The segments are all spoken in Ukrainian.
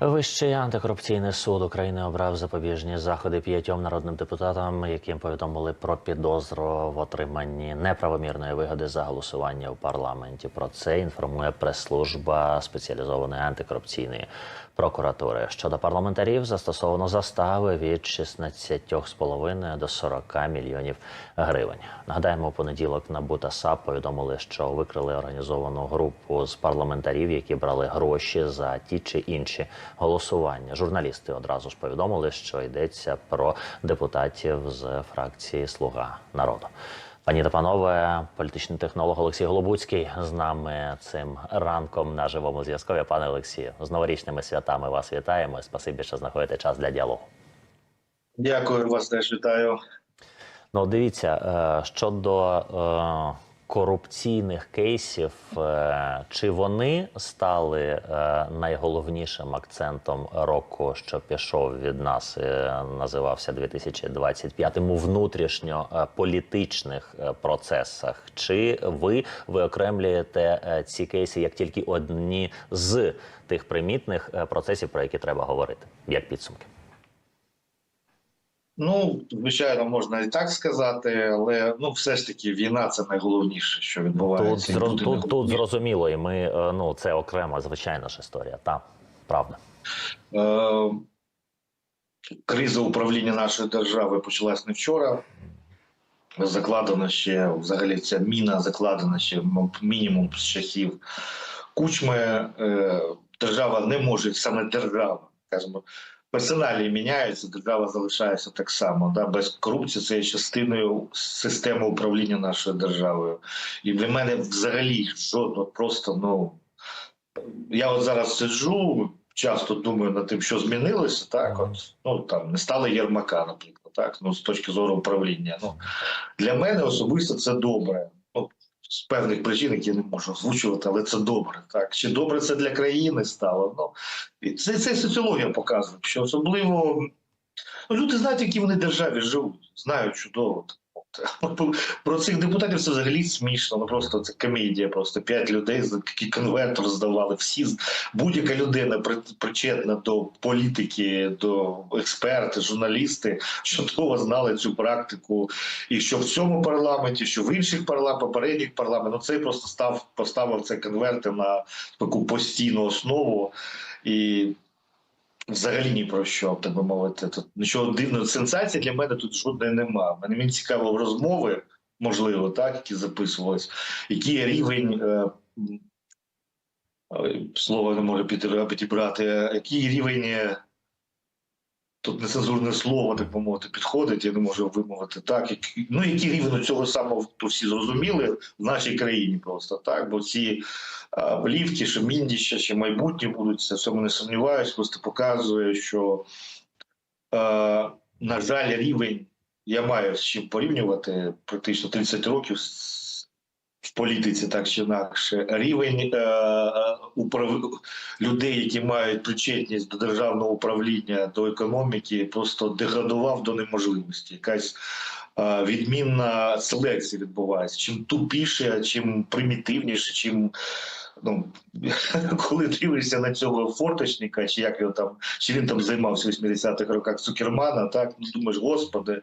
Вищий антикорупційний суд України обрав запобіжні заходи п'ятьом народним депутатам, яким повідомили про підозру в отриманні неправомірної вигоди за голосування в парламенті. Про це інформує прес-служба спеціалізованої антикорупційної прокуратури. Щодо парламентарів застосовано застави від 16,5 до 40 мільйонів гривень. Нагадаємо, у понеділок НАБУ та САП повідомили, що викрили організовану групу з парламентарів, які брали гроші за ті чи інші голосування. Журналісти одразу ж повідомили, що йдеться про депутатів з фракції Слуга народу. Пані та панове, політичний технолог Олексій Голобуцький з нами цим ранком на живому зв'язкові. Пане Олексію, з новорічними святами вас вітаємо. Спасибі, що знаходите час для діалогу. Дякую, вас теж вітаю. Ну, дивіться е, щодо е, корупційних кейсів, е, чи вони стали е, найголовнішим акцентом року, що пішов від нас, е, називався 2025 у внутрішньо політичних процесах? Чи ви виокремлюєте ці кейси як тільки одні з тих примітних процесів, про які треба говорити, як підсумки? Ну, звичайно, можна і так сказати, але ну, все ж таки, війна це найголовніше, що відбувається. Зро- буде тут, тут зрозуміло, і ми е, ну це окрема звичайна ж історія. Та правда. Е, криза управління нашої держави почалась не вчора. Закладена ще взагалі ця міна закладена ще мінімум з часів кучми. Е, держава не може, саме держава, скажімо, персоналі міняються, держава залишається так само. Да? Без корупції це є частиною системи управління нашою державою. І для мене взагалі жодно просто ну. Я от зараз сиджу, часто думаю над тим, що змінилося, так от ну там не стало Єрмака, наприклад, так ну з точки зору управління. Ну для мене особисто це добре. З певних причин, які я не можу озвучувати, але це добре. Так чи добре це для країни стало? Ну це, це соціологія показує, що особливо ну, люди знають, які вони державі живуть, знають чудово. Про цих депутатів це взагалі смішно. Ну просто це комедія. Просто п'ять людей за такий конвертор здавали. Всі будь-яка людина при- причетна до політики, до експерти, журналісти, чудово знали цю практику. І що в цьому парламенті, що в інших парламентах, попередніх парламентах, ну це просто став поставив це конверти на таку постійну основу і. Взагалі ні про що, так би мовити. Тут нічого дивного. Сенсації для мене тут жодної нема. Мене мені цікаво розмови, можливо, так, які записувались, який рівень. Е, м, ой, слово не можу підібра- підібрати. е, Який рівень. Тут нецензурне слово, так би мовити, підходить, я не можу вимовити так. Який- Ну, який рівень цього самого то всі зрозуміли в нашій країні просто так. Бо ці а, плівки, що міндіща, ще майбутнє будуть, це цьому не сумніваюсь, просто показує, що, е, на жаль, рівень я маю з чим порівнювати практично 30 років політиці, так чи інакше. Рівень е, е, управ... людей, які мають причетність до державного управління, до економіки, просто деградував до неможливості. Якась відмінна селекція відбувається. Чим тупіше, чим примітивніше, чим ну коли дивишся на цього форточника, чи як його там, чи він там займався в 80-х роках Цукермана, так ну думаєш, господи,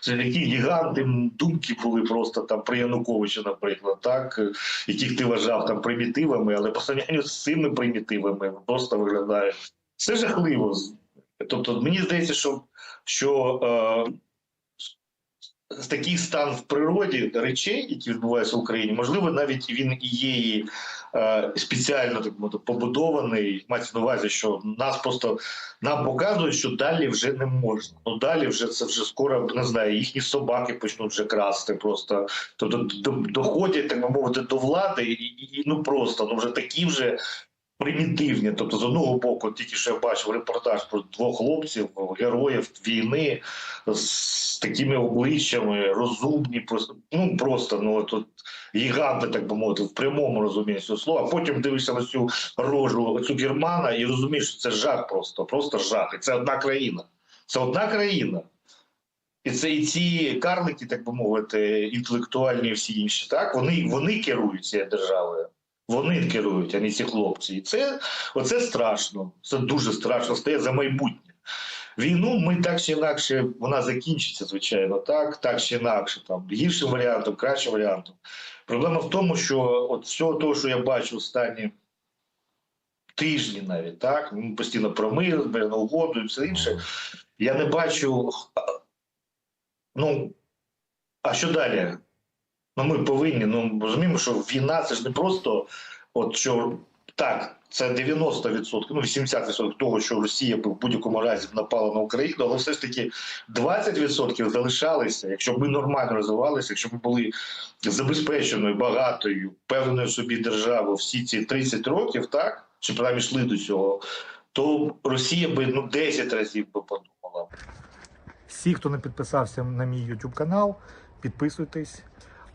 це які гіганти думки були просто там при Януковичі, наприклад, так е, яких ти вважав там примітивами, але по порівнянню з цими примітивами просто виглядає це жахливо. Тобто, мені здається, що, що е, такий стан в природі речей, які відбуваються в Україні, можливо, навіть він і є е, спеціально так мовити, побудований. Мається на увазі, що нас просто нам показують, що далі вже не можна. Ну далі вже це вже скоро не знаю, їхні собаки почнуть вже красти. Просто тобто до- доходять, так би мовити, до влади, і, і, і ну просто ну вже такі вже. Примітивні, тобто з одного боку, тільки що я бачив репортаж про двох хлопців, героїв війни з такими обличчями, розумні, просто ну просто ну тут гіганти, так би мовити, в прямому розумінні цього слова. Потім дивишся на цю рожу цю Германа і розумієш, що це жах просто, просто жах. І це одна країна. Це одна країна. І це і ці карлики, так би мовити, інтелектуальні і всі інші, так вони, вони керують цією державою. Вони керують, а не ці хлопці. І це оце страшно. Це дуже страшно. Стає за майбутнє. Війну ми так чи інакше, вона закінчиться, звичайно, так, так чи інакше, там гіршим варіантом, кращим варіантом. Проблема в тому, що от всього того, що я бачу останні тижні, навіть так, ми постійно про мир, мирну угоду і все інше. Я не бачу. Ну, а що далі? Ну, ми повинні. Ну, розуміємо, що війна це ж не просто, от що так, це 90%, ну 80% того, що Росія в будь-якому разі напала на Україну, але все ж таки 20% залишалися, якщо б ми нормально розвивалися, якщо ми були забезпеченою, багатою, певною собі державою всі ці 30 років, так, чи принаймні йшли до цього, то Росія би ну 10 разів би подумала. Всі, хто не підписався на мій YouTube канал, підписуйтесь,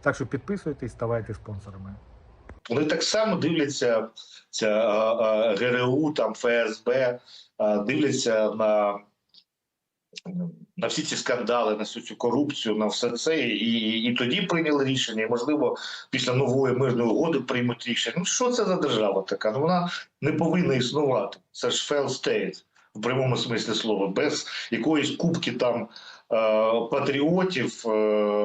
Так що підписуйтесь, ставайте спонсорами. Вони так само дивляться ця ГРУ, там ФСБ, дивляться на, на всі ці скандали, на всю цю корупцію, на все це, і, і тоді прийняли рішення. І можливо, після нової мирної угоди приймуть рішення. Ну що це за держава така? Ну вона не повинна існувати. Це ж fail state в прямому смислі слова, без якоїсь кубки там патріотів, е,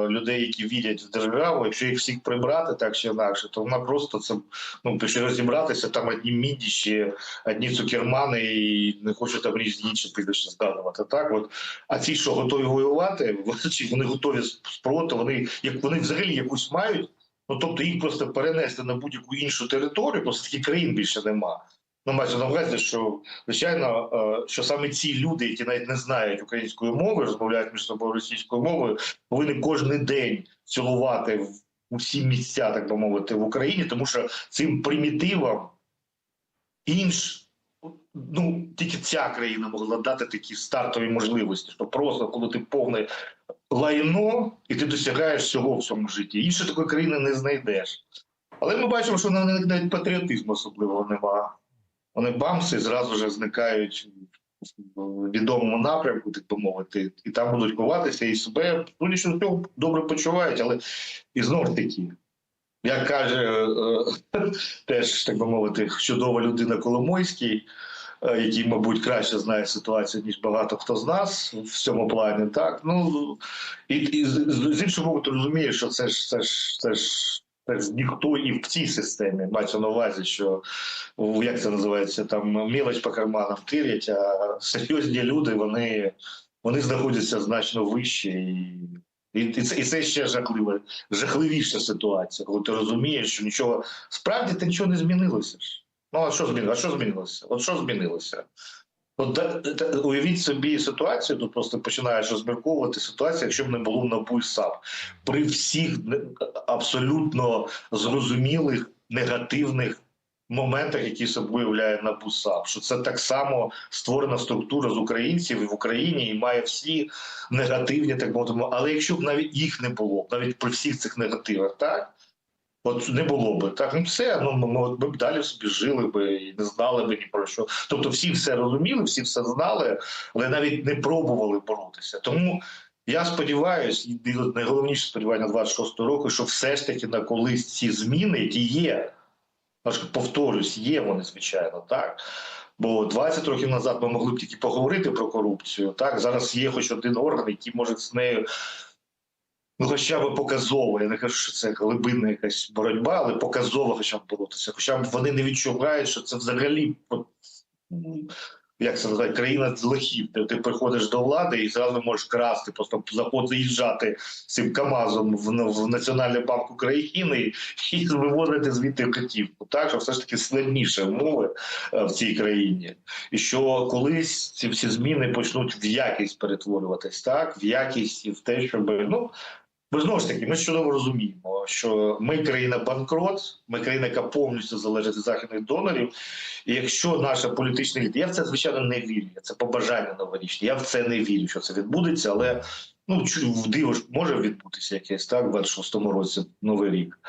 людей, які вірять в державу. Якщо їх всіх прибрати так чи інакше, то вона просто це ну якщо розібратися, там одні мідіші, одні цукермани, і не хочу там різні інші прізвища згадувати. Так, от а ці, що готові воювати, вони готові спроти, вони як вони взагалі якусь мають. Ну тобто їх просто перенести на будь-яку іншу територію, просто таких країн більше нема. Ну, мається на увазі, що звичайно, е, що саме ці люди, які навіть не знають української мови, розмовляють між собою російською мовою, повинні кожен день цілувати в усі місця, так би мовити, в Україні, тому що цим примітивам інш. Ну, тільки ця країна могла дати такі стартові можливості, що просто коли ти повне лайно, і ти досягаєш всього в цьому житті. Іншої такої країни не знайдеш. Але ми бачимо, що навіть патріотизму особливого немає. Вони бамси зразу ж зникають в відомому напрямку, так би мовити, і там будуть ховатися і себе судячи з цього добре почувають, але і знов таки, як каже е, теж, так би мовити, чудова людина Коломойський, е, який, мабуть, краще знає ситуацію, ніж багато хто з нас в цьому плані. Так, ну і, і з, з іншого боку, ти розумієш, що це ж це ж це ж. Ж ніхто і в цій системі мається на увазі, що як це називається, там мілоч по карманам тирять, а серйозні люди вони, вони знаходяться значно вище. І, і, це, і це ще жахливе, жахливіша ситуація, коли ти розумієш, що нічого справді ти нічого не змінилося. Ну а що змінилося? А що змінилося? От що змінилося? От да- уявіть собі ситуацію, тут просто починаєш розмірковувати ситуацію, якщо б не було НАБУ і САП. При всіх абсолютно зрозумілих негативних моментах, які собою являє НАБУ САП, що це так само створена структура з українців в Україні і має всі негативні, так мовимо. Але якщо б навіть їх не було, навіть при всіх цих негативах, так. От не було би так, ну все, ну ми, ми б далі собі жили би і не знали би ні про що. Тобто, всі все розуміли, всі все знали, але навіть не пробували боротися. Тому я сподіваюся, і найголовніше сподівання 26-го року, що все ж таки на колись ці зміни, які є, повторюсь, є вони, звичайно, так. Бо 20 років назад ми могли б тільки поговорити про корупцію. Так зараз є хоч один орган, який може з нею. Ну, хоча б показово, я не кажу, що це глибинна якась боротьба, але показово хоча б боротися. Хоча б вони не відчувають, що це взагалі як це називають, країна з лохів, де ти приходиш до влади і зразу можеш красти, просто заїжджати з цим КАМАЗом в, в Національний банк України і виводити звідти готівку. Так, що все ж таки складніше умови е, в цій країні. І що колись ці всі зміни почнуть в якість перетворюватись, так, в якість і в те, щоб ну. Бо знову ж таки, ми чудово розуміємо, що ми країна банкрот, ми країна, яка повністю залежить від західних донорів. І якщо наша політична еліта, я в це звичайно не вірю. Це побажання новорічне. Я в це не вірю, що це відбудеться, але ну в диво ж може відбутися якесь так, в 26-му році новий рік.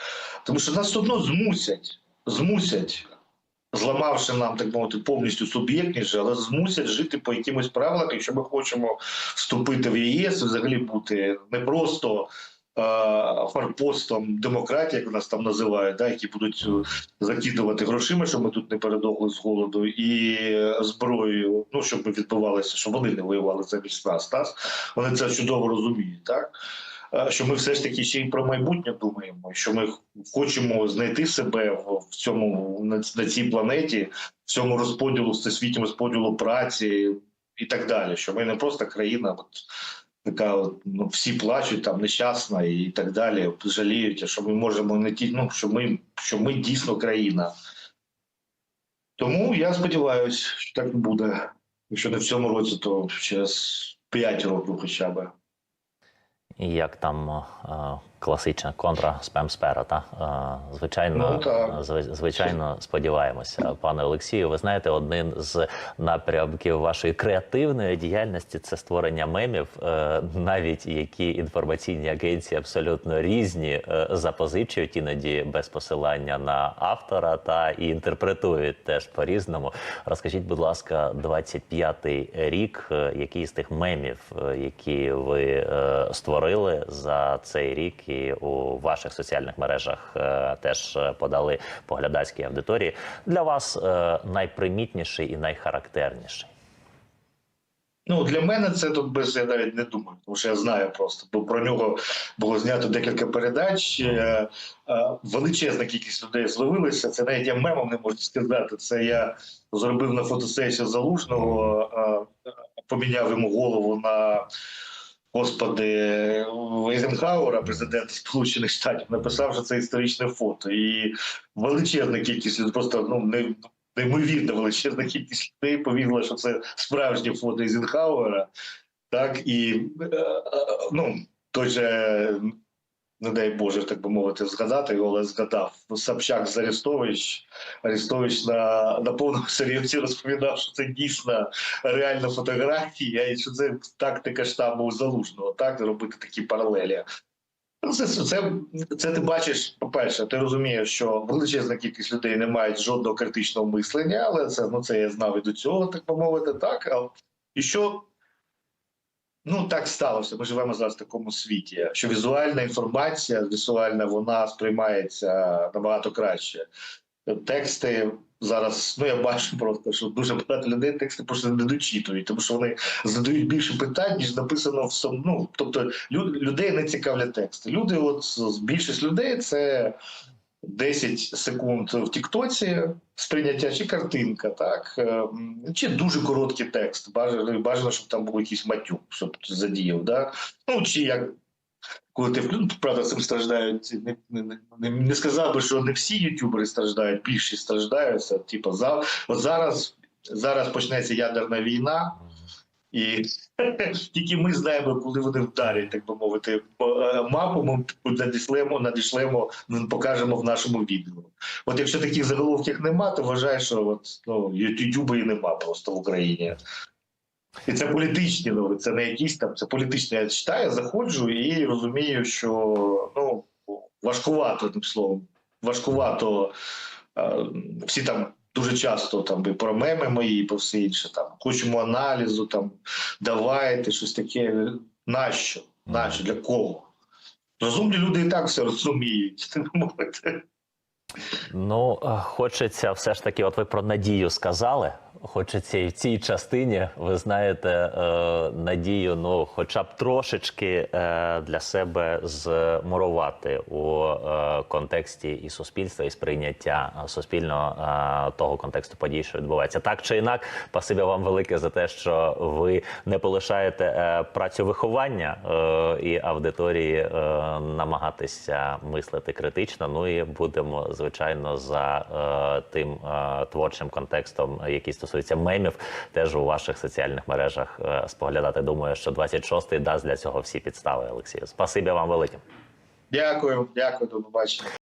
Тому що нас одно змусять, змусять. Зламавши нам, так мовити, повністю суб'єктніше, але змусять жити по якимось правилах, якщо ми хочемо вступити в ЄС, взагалі бути не просто форпостом демократії, як нас там називають, да, які будуть е, закидувати грошима, щоб ми тут не передохли з голоду, і е, зброєю, ну щоб ми відбувалися, щоб вони не воювали замість нас. Так? Вони це чудово розуміють, так? Е, Що ми все ж таки ще й про майбутнє думаємо, що ми хочемо знайти себе в цьому на цій планеті, в цьому розподілу, всесвітньому розподілу праці і так далі. Що ми не просто країна, от, така ну, всі плачуть там нещасна і так далі, жаліють, що ми можемо не ті, ну, що ми, що ми дійсно країна. Тому я сподіваюся, що так буде. Якщо не в цьому році, то через 5 років хоча б. І як там е, класична контра спем-спера, та? Звичайно, Ну, так. звичайно, сподіваємося, пане Олексію. Ви знаєте, один з напрямків вашої креативної діяльності це створення мемів, е, навіть які інформаційні агенції абсолютно різні е, запозичують іноді без посилання на автора та і інтерпретують теж по-різному. Розкажіть, будь ласка, 25-й рік, е, який з тих мемів, які ви створили за цей рік і у ваших соціальних мережах е, теж е, подали поглядацькій аудиторії, для вас е, найпримітніший і найхарактерніший? Ну, для мене це тут без я навіть не думаю, тому що я знаю просто, бо про нього було знято декілька передач. Е, е, величезна кількість людей зловилися. Це навіть я мемом не можу сказати. Це я зробив на фотосесію залужного, е, поміняв йому голову на. Господи, Вейзенхауера, президента Сполучених Штатів, написав, що це історичне фото. І величезна кількість просто ну не неймовірно величезна кількість людей повірила, що це справжнє фото Ізенхауера. Так і е, е, ну той же, не дай Боже, так би мовити, згадати його, але згадав Собчак з Арестович. Арестович на, на повному серйозі розповідав, що це дійсно реальна фотографія, і що це тактика штабу залужного, так робити такі паралелі. Ну, Це, це, це ти бачиш, по-перше, ти розумієш, що величезна кількість людей не мають жодного критичного мислення, але це ну це я знав і до цього, так би мовити, так. І що ну так сталося. Ми живемо зараз в такому світі, що візуальна інформація, візуальна вона сприймається набагато краще. Тексти зараз, ну я бачу просто, що дуже багато людей тексти просто не дочитують, тому що вони задають більше питань, ніж написано в сам. Ну тобто лю- людей не цікавлять тексти. Люди, от більшість людей, це 10 секунд в Тіктоці сприйняття чи картинка, так е, чи дуже короткий текст. Бажано, щоб там був якийсь матюк, щоб задіяв. Да? Ну чи як. Коли ти ну, правда, цим страждають, не, не, не, не сказав би, що не всі ютубери страждають, більшість страждають. Типу, за, от зараз, зараз почнеться ядерна війна, і тільки ми знаємо, коли вони вдарять, так би мовити, е, мапу ми надішлемо, надішлемо, ну, покажемо в нашому відео. От якщо таких заголовків нема, то вважаю, що от, ну, ютубу і нема просто в Україні. І це політичні новини, це не якісь там, це політичні. Я читаю, заходжу і розумію, що ну, важкувато, одним словом, важкувато. Е, всі там дуже часто там і про меми мої, і про все інше. Там хочемо аналізу, там давайте щось таке. Нащо? Нащо? Для кого? Розумні люди і так все розуміють. Ти мовити. Ну, хочеться все ж таки, от ви про надію сказали. Хочеться і в цій частині, ви знаєте, е, надію, ну, хоча б трошечки е, для себе змурувати у е, контексті і суспільства, і сприйняття суспільного того контексту подій, що відбувається. Так чи інак, спасибі вам велике за те, що ви не полишаєте працю виховання і аудиторії намагатися мислити критично. Ну і будемо звичайно. за тим творчим контекстом, який стосується мемів, теж у ваших соціальних мережах е, споглядати. Думаю, що 26-й дасть для цього всі підстави, Олексію. Спасибі вам велике. Дякую, дякую, до побачення.